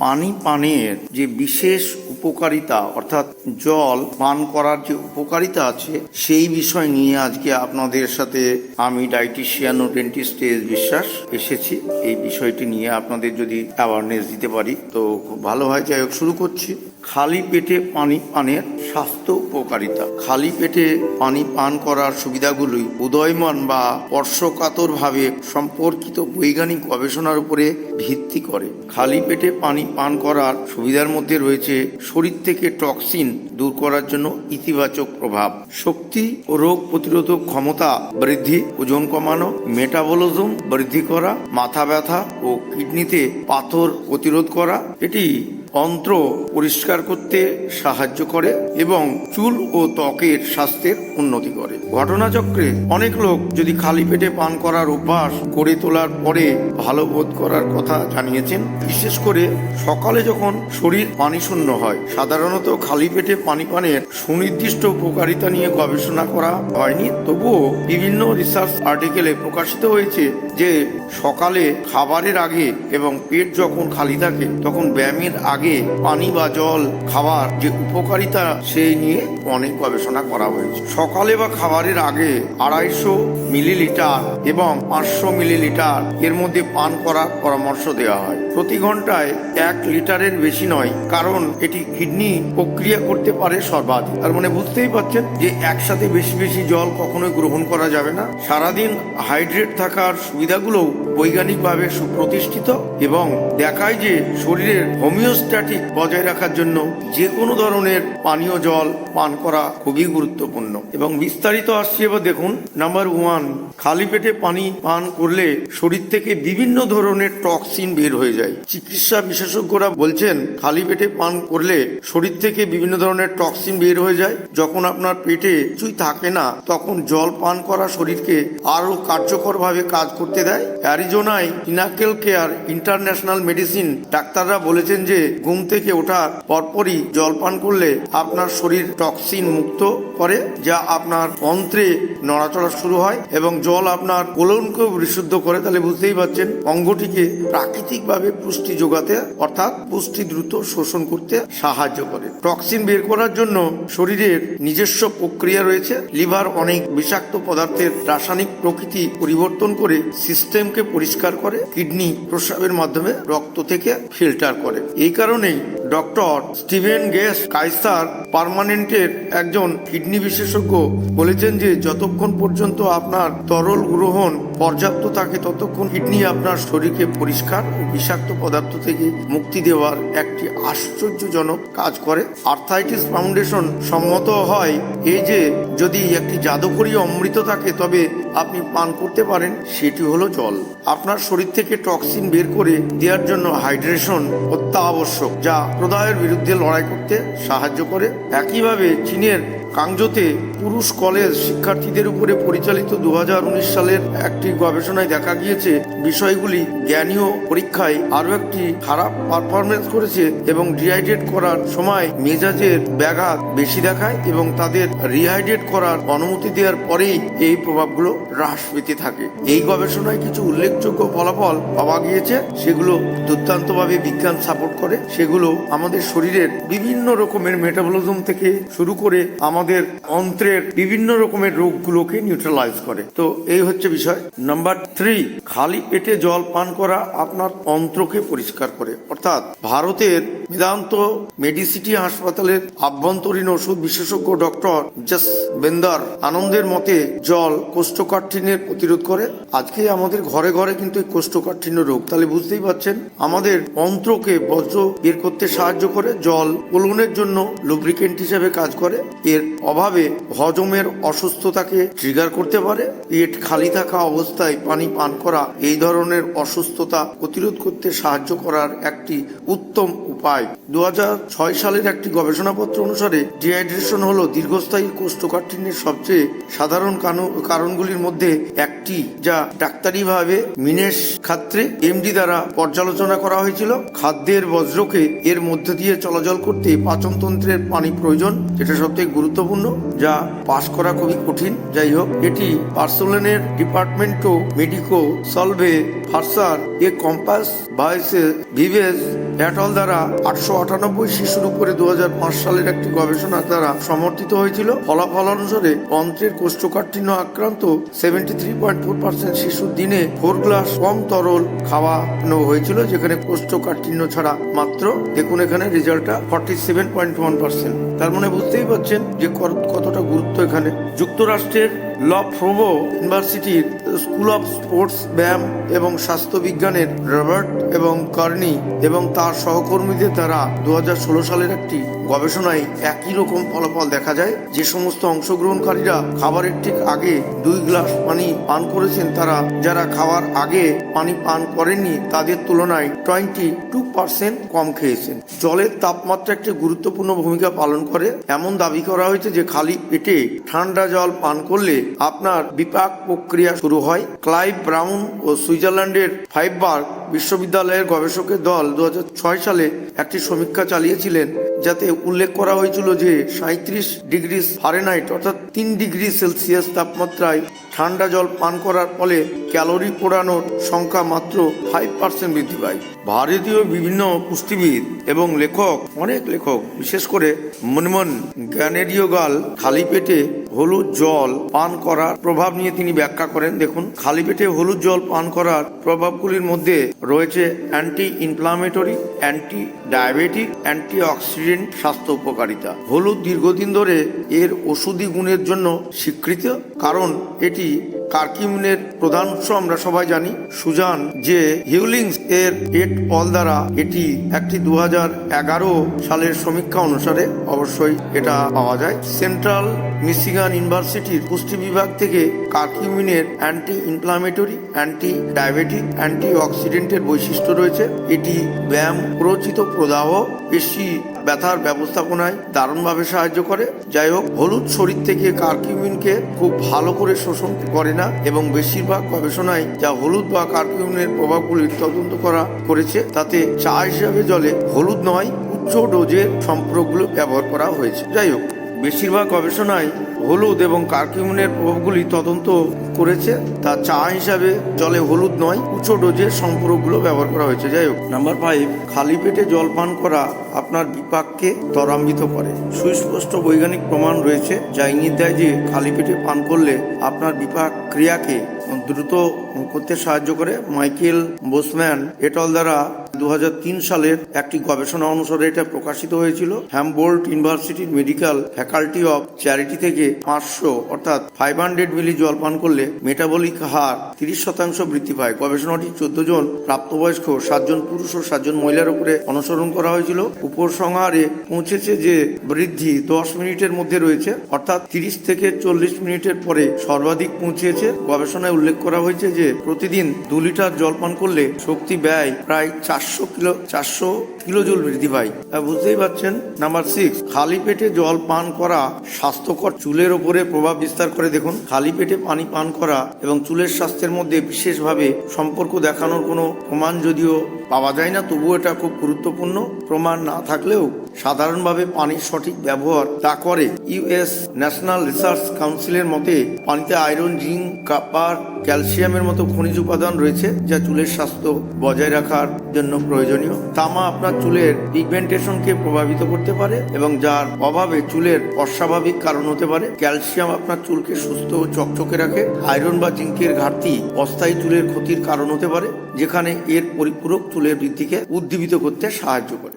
পানি পানের যে বিশেষ উপকারিতা, অর্থাৎ জল পান করার যে উপকারিতা আছে, সেই বিষয় নিয়ে আজকে আপনাদের সাথে আমি ডাইটিশিয়ান ও ডেন্টিস্ট এস বিশ্বাস এসেছি। এই বিষয়টি নিয়ে আপনাদের যদি অ্যাওয়ারনেস দিতে পারি, তো খুব ভালো হয়। যাই হোক, শুরু করছি। খালি পেটে পানি পানের স্বাস্থ্য উপকারিতা। খালি পেটে পানি পান করার সুবিধাগুলি উদয়মান বা স্পর্শকাতরভাবে সম্পর্কিত বৈজ্ঞানিক গবেষণার উপরে ভিত্তি করে। খালি পেটে পানি পান করার সুবিধার মধ্যে রয়েছে শরীর থেকে টক্সিন দূর করার জন্য ইতিবাচক প্রভাব। শক্তি ও রোগ প্রতিরোধক ক্ষমতা বৃদ্ধি, ওজন কমানো মেটাবলিজম বৃদ্ধি করা, মাথা ব্যথা ও কিডনিতে পাথর প্রতিরোধ করা, এটি অন্ত্র পরিষ্কার করতে সাহায্য করে এবং চুল ও ত্বকের স্বাস্থ্যের উন্নতি করে। ঘটনাচক্রে অনেক লোক যদি খালি পেটে পান করার অভ্যাস গড়ে তোলার পরে ভালো বোধ করার কথা জানিয়েছেন, বিশেষ করে সকালে যখন শরীর পানি শূন্য হয়, সাধারণত খালি পেটে পানি পানের সুনির্দিষ্ট উপকারিতা নিয়ে গবেষণা করা হয়নি। তবুও বিভিন্ন রিসার্চ আর্টিকেলে প্রকাশিত হয়েছে যে সকালে খাবারের আগে এবং পেট যখন খালি থাকে, তখন ব্যায়ামের আগে পানি বা জল খাওয়ার যে উপকারিতা সেই নিয়ে অনেক গবেষণা করা হয়েছে। সকালে বা খাবারের আগে আড়াইশো মিলিলিটার এবং পাঁচশো মিলিলিটার এর মধ্যে পান করার পরামর্শ দেওয়া হয়। প্রতি ঘন্টায় এক লিটারের বেশি নয়, কারণ এটি কিডনি প্রক্রিয়া করতে পারে সর্বাধিক। তার মানে বুঝতেই পারছেন যে একসাথে বেশি বেশি জল কখনোই গ্রহণ করা যাবে না। সারাদিন হাইড্রেট থাকার সুবিধাগুলো বৈজ্ঞানিকভাবে সুপ্রতিষ্ঠিত এবং দেখায় যে শরীরের হোমিওস্ট্যাটিক বজায় রাখার জন্য যে কোনো ধরনের পানীয় জল পান করা খুবই গুরুত্বপূর্ণ। এবং বিস্তারিত আসছে এবার দেখুন, নাম্বার ওয়ান, খালি পেটে পানি পান করলে শরীর থেকে বিভিন্ন ধরনের টক্সিন বের হয়ে যায়। চিকিৎসা বিশেষজ্ঞরা বলছেন, খালি পেটে পান করলে শরীর থেকে বিভিন্ন ধরনের টক্সিন বের হয়ে যায়। যখন আপনার পেটে কিছুই থাকে না, তখন জল পান করা শরীরকে আরও কার্যকরভাবে কাজ করতে দেয়। অ্যারিজোনায় ইনাকেল কেয়ার ইন্টারন্যাশনাল মেডিসিন ডাক্তাররা বলেছেন যে ঘুম থেকে ওঠার পরপরই জল পান করলে আপনার শরীর টক্সিন মুক্ত করে, যা আপনার অন্ত্রে নড়াচড়া শুরু হয় এবং জল আপনার কোলনকেও বিশুদ্ধ করে। তাহলে বুঝতেই পারছেন, অঙ্গটিকে প্রাকৃতিকভাবে পুষ্টি যোগাতে, অর্থাৎ পুষ্টি দ্রুত শোষণ করতে সাহায্য করে। টক্সিন বের করার জন্য শরীরের নিজস্ব প্রক্রিয়া রয়েছে। লিভার অনেক বিষাক্ত পদার্থের রাসায়নিক প্রকৃতি পরিবর্তন করে সিস্টেমকে পরিষ্কার করে, কিডনি প্রস্রাবের মাধ্যমে রক্ত থেকে ফিল্টার করে। এই কারণেই ডক্টর স্টিভেন গেস কাইসার পারমানেন্টের একজন কিডনি বিশেষজ্ঞ বলেছেন যে, যতক্ষণ পর্যন্ত আপনার তরল গ্রহণ পর্যাপ্ত থাকে ততক্ষণ কিডনি আপনার শরীরকে পরিষ্কার ও বিষাক্ত পদার্থ থেকে মুক্তি দেওয়ার একটি আশ্চর্যজনক কাজ করে। আর্থাইটিস ফাউন্ডেশন সম্মত হয় এই যে, যদি একটি জাদুকরী অমৃত থাকে, তবে আপনি পান করতে পারেন, সেটি হলো জল। আপনার শরীর থেকে টক্সিন বের করে দেওয়ার জন্য হাইড্রেশন অত্যাবশ্যক, যা প্রদাহের বিরুদ্ধে লড়াই করতে সাহায্য করে। একইভাবে চীনের কাংজোতে পুরুষ কলেজ শিক্ষার্থীদের উপরে পরিচালিত দু হাজার উনিশ সালের একটি গবেষণায় দেখা গিয়েছে, বিষয়গুলি জ্ঞানীয় পরীক্ষায় আরও একটি খারাপ পারফরমেন্স করেছে এবং ডিহাইড্রেট করার সময় মেজাজের ব্যাঘাত বেশি দেখায় এবং তাদের রিহাইড্রেট করার অনুমতি দেওয়ার পরেই এই প্রভাবগুলো হ্রাস পেতে থাকে। এই গবেষণায় কিছু উল্লেখযোগ্য ফলাফল পাওয়া গিয়েছে, সেগুলো দুর্দান্তভাবে বিজ্ঞান সাপোর্ট করে, সেগুলো আমাদের শরীরের বিভিন্ন রকমের মেটাবলিজম থেকে শুরু করে আমাদের অন্ত্রের বিভিন্ন রকমের রোগগুলোকে নিউট্রালাইজ করে। তো এই হচ্ছে বিষয়। নাম্বার থ্রি খালি পেটে জল পান করা আপনার অন্ত্রকে পরিষ্কার করে। অর্থাৎ ভারতের বেদান্ত মেডিসিটি হাসপাতালের আভ্যন্তরীণ ওষুধ বিশেষজ্ঞ ডক্টর জাস বেন্দার আনন্দের মতে জল কোষ্ঠকাঠিন্যের প্রতিরোধ করে। আজকে আমাদের ঘরে ঘরে কিন্তু এই কোষ্ঠকাঠিন্য রোগ। তাহলে বুঝতেই পারছেন, আমাদের অন্ত্রকে বজ্র বের করতে সাহায্য করে। জল কোলনের জন্য লুব্রিকেন্ট হিসেবে কাজ করে। এর অভাবে হজমের অসুস্থতাকে ট্রিগার করতে পারে। পেট খালি থাকা অবস্থায় পানি পান করা, এই ধরনের অসুস্থতা প্রতিরোধ করতে সাহায্য করার একটি উত্তম উপায়। দু সালের একটি গবেষণাপত্র অনুসারে ডিহাইড্রেশন হলো দীর্ঘস্থায়ী কোষ্ঠকাঠিন্যের সবচেয়ে সাধারণ কারণগুলির মধ্যে একটি, যা ডাক্তারিভাবে মিনেশ খাত্রে এমডি দ্বারা পর্যালোচনা করা হয়েছিল। খাদ্যের বজ্রকে এর মধ্যে দিয়ে চলাচল করতে পাচনতন্ত্রের পানি প্রয়োজন, যেটা সবথেকে গুরুত্বপূর্ণ, যা পাশ করা খুবই কঠিন। যাই হোক, এটি বার্সেলোনের ডিপার্টমেন্টো মেডিকো সলভে ফার্সার এ কম্পাস ভাইসে ভিভেস ড্যাটল দ্বারা আটশো আটানব্বই শিশুর উপরে দু হাজার পাঁচ সালের একটি গবেষণা দ্বারা সমর্থিত হয়েছিল। ফলাফল অনুসারে, অন্ত্রের কোষ্ঠকাঠিন্য আক্রান্ত seventy three point four percent শিশুর দিনে ফোর গ্লাস কম তরল খাওয়ানো হয়েছিল, যেখানে কোষ্ঠকাঠিন্য ছাড়া মাত্র। দেখুন এখানে রেজাল্টটা forty seven point one percent তার মানে বুঝতেই পারছেন যে কতটা গুরুত্ব এখানে। যুক্তরাষ্ট্রের ল Provo university school of sports ব্যায়াম এবং স্বাস্থ্য বিজ্ঞানের রবার্ট এবং কার্নি এবং তার সহকর্মীদের দ্বারা দু হাজার ষোলো সালের একটি গবেষণায় একই রকম ফলাফল দেখা যায়। যে সমস্ত অংশগ্রহণকারীরা খাবারের ঠিক আগে দুই গ্লাস পানি পান করেছেন, তারা যারা খাওয়ার আগে পানি পান করেননি, তাদের তুলনায় টোয়েন্টি টু পার্সেন্ট কম খেয়েছেন। জলের তাপমাত্রা একটি গুরুত্বপূর্ণ ভূমিকা পালন করে এমন দাবি করা হয়েছে যে খালি পেটে ঠান্ডা জল পান করলে আপনার বিপাক প্রক্রিয়া শুরু হয়। ক্লাইভ ব্রাউন ও সুইজারল্যান্ডের ফাইভবার্গ বিশ্ববিদ্যালয়ের গবেষকের দল দু হাজার ছয় সালে একটি সমীক্ষা চালিয়েছিলেন। যাতে উল্লেখ করা হয়েছিল যে সাঁত্রিশ ডিগ্রি ফারেনহাইট, অর্থাৎ তিন ডিগ্রি সেলসিয়াস তাপমাত্রায় ঠান্ডা জল পান করার ফলে ক্যালোরি পোড়ানোর সংখ্যা মাত্র ফাইভ পার্সেন্ট বৃদ্ধি পায়। ভারতীয় বিভিন্ন পুষ্টিবিদ এবং লেখক, অনেক লেখক, বিশেষ করে মনমন জ্ঞানেরীয় গাল খালি পেটে হলুদ জল পান করার প্রভাব নিয়ে তিনি ব্যাখ্যা করেন। দেখুন, খালি পেটে হলুদ জল পান করার প্রভাবগুলির মধ্যে রয়েছে anti inflammatory anti diabetic anti oxidant স্বাস্থ্য উপকারিতা। হলুদ দীর্ঘদিন ধরে এর ওষুধি গুণের জন্য স্বীকৃত, কারণ এটি কার্কিউমিনের প্রধান উৎস, আমরা সবাই জানি। সুজান যে হিউলিংস এর এট পল দ্বারা এটি একটি দু হাজার এগারো সালের সমীক্ষা অনুসারে অবশ্যই এটা পাওয়া যায়। সেন্ট্রাল মিশিগান ইউনিভার্সিটির পুষ্টি বিভাগ থেকে কার্কিউমিনের anti inflammatory anti diabetic anti অক্সিডেন্টের বৈশিষ্ট্য রয়েছে। এটি ব্যায়াম, প্ররোচিত প্রদাহ, পেশি ব্যথার ব্যবস্থাপনায় দারুণভাবে সাহায্য করে। যাই হোক, হলুদ শরীর থেকে কার্কিউমিনকে খুব ভালো করে শোষণ করে না এবং বেশিরভাগ গবেষণায় যা হলুদ বা কার্কিউমিনের প্রভাবগুলির তদন্ত করা করেছে, তাতে চা হিসাবে জলে হলুদ নয়, উচ্চ ডোজের সম্পর্কগুলো ব্যবহার করা হয়েছে। যাই হোক বেশিরভাগ গবেষণায় হলুদ এবং কার্কিউমিনের প্রভাবগুলি তদন্ত করেছে। তা চা হিসাবে জলে হলুদ নয়, উচ্চ ডোজের সম্পর্কগুলো ব্যবহার করা হয়েছে। যাই হোক, নাম্বার ফাইভ খালি পেটে জল পান করা আপনার বিপাককে ত্বরান্বিত করে। সুস্পষ্ট বৈজ্ঞানিক প্রমাণ রয়েছে, যা ইঙ্গিত দেয় যে খালি পেটে পান করলে আপনার বিপাক ক্রিয়াকে দ্রুত করতে সাহায্য করে। মাইকেল বোসম্যান, এটল দ্বারা দু হাজার তিন সালের একটি গবেষণা অনুসারে এটা প্রকাশিত হয়েছিল। হ্যামবোল্ট ইউনিভার্সিটির মেডিকেল ফ্যাকাল্টি অফ চ্যারিটি থেকে পাঁচশো, অর্থাৎ ফাইভ হান্ড্রেড মিলি জল পান করলে মেটাবলিক হার তিরিশ শতাংশ বৃদ্ধি পায়। গবেষণাটি চোদ্দ জন প্রাপ্তবয়স্ক সাতজন পুরুষ ও সাতজন মহিলার উপরে অনুসরণ করা হয়েছিল। উপসংহারে পৌঁছেছে যে বৃদ্ধি দশ মিনিটের মধ্যে রয়েছে, অর্থাৎ তিরিশ থেকে চল্লিশ মিনিটের পরে সর্বাধিক পৌঁছেছে। গবেষণায় উল্লেখ করা হয়েছে যে প্রতিদিন দু লিটার জল পান করলে শক্তি ব্যয় প্রায় চারশো কিলো, চারশো কিলোজুল বৃদ্ধি পায়। বুঝতেই পারছেন? নাম্বার সিক্স খালি পেটে জল পান করা স্বাস্থ্যকর চুলের ওপরে প্রভাব বিস্তার করে দেখুন। খালি পেটে পানি পান করা এবং চুলের স্বাস্থ্যের মধ্যে বিশেষভাবে সম্পর্ক দেখানোর কোনো প্রমাণ যদিও পাওয়া যায় না, তবুও এটা খুব গুরুত্বপূর্ণ। প্রমাণ না থাকলেও সাধারণভাবে পানির সঠিক ব্যবহার তা করে। ইউএস ন্যাশনাল রিসার্চ কাউন্সিলের মতে, পানিতে আয়রন, জিঙ্ক, কাপার, ক্যালসিয়ামের মতো খনিজ উপাদান রয়েছে যা চুলের স্বাস্থ্য বজায় রাখার জন্য প্রয়োজনীয়। তামা আপনার চুলের পিগমেন্টেশনকে প্রভাবিত করতে পারে এবং যার অভাবে চুলের অস্বাভাবিক কারণ হতে পারে। ক্যালসিয়াম আপনার চুলকে সুস্থ ও চকচকে রাখে। আয়রন বা জিঙ্কের ঘাটতি অস্থায়ী চুলের ক্ষতির কারণ হতে পারে, যেখানে এর পরিপূরক চুলের বৃদ্ধিকে উদ্দীপিত করতে সাহায্য করে।